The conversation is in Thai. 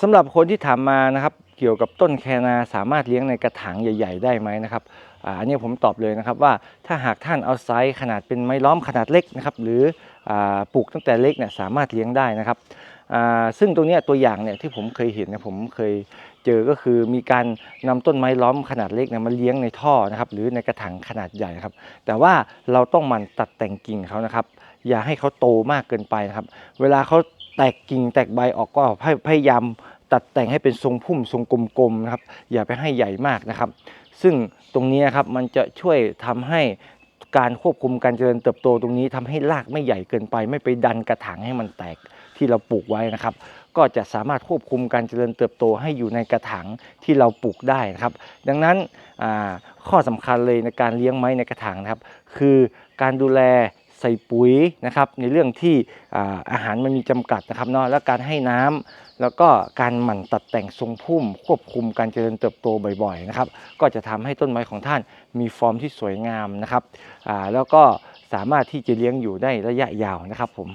สำหรับคนที่ถามมานะครับเกี่ยวกับต้นแคนาสามารถเลี้ยงในกระถางใหญ่ ๆ ได้ไหมนะครับอ,อันนี้ผมตอบเลยนะครับว่าถ้าหากท่านเอาไซส์ขนาดเป็นไม้ล้อมขนาดเล็กนะครับหรืออปลูกตั้งแต่เล็กเนี่ยสามารถเลี้ยงได้นะครับซึ่งตรงนี้ตัวอย่างเนี่ยที่ผมเคยเห็นนะผมเคยเจอก็คือมีการนำต้นไม้ล้อมขนาดเล็กเนี่ยมาเลี้ยงในท่อนะครับหรือในกระถางขนาดใหญ่ครับ แต่ว่าเราต้องมันตัดแต่งกิ่งเขานะครับ อย่าให้เขาโตมากเกินไปนะครับ เวลาเขา แตกกิ่งแตกใบออกก็พยายามตัดแต่งให้เป็นทรงพุ่มทรงกลมๆนะครับ อย่าไปให้ใหญ่มากนะครับ ซึ่งตรงนี้นะครับมันจะช่วยทำให้การควบคุมการเจริญเติบโตตรงนี้ทำให้รากไม่ใหญ่เกินไป ไม่ไปดันกระถางให้มันแตกที่เราปลูกไว้นะครับ ก็จะสามารถควบคุมการเจริญเติบโตให้อยู่ในกระถางที่เราปลูกได้นะครับ ดังนั้นข้อสำคัญเลยในการเลี้ยงไม้ในกระถางนะครับ คือการดูแล ใส่ปุ๋ยนะครับในเรื่องที่อาหารมันมีจำกัดนะครับเนาะและการให้น้ำแล้วก็การหมั่นตัดแต่งทรงพุ่ม ควบคุมการเจริญเติบโตบ่อยๆนะครับก็จะทำให้ต้นไม้ของท่านมีฟอร์มที่สวยงามนะครับแล้วก็สามารถที่จะเลี้ยงอยู่ได้ระยะยาวนะครับผม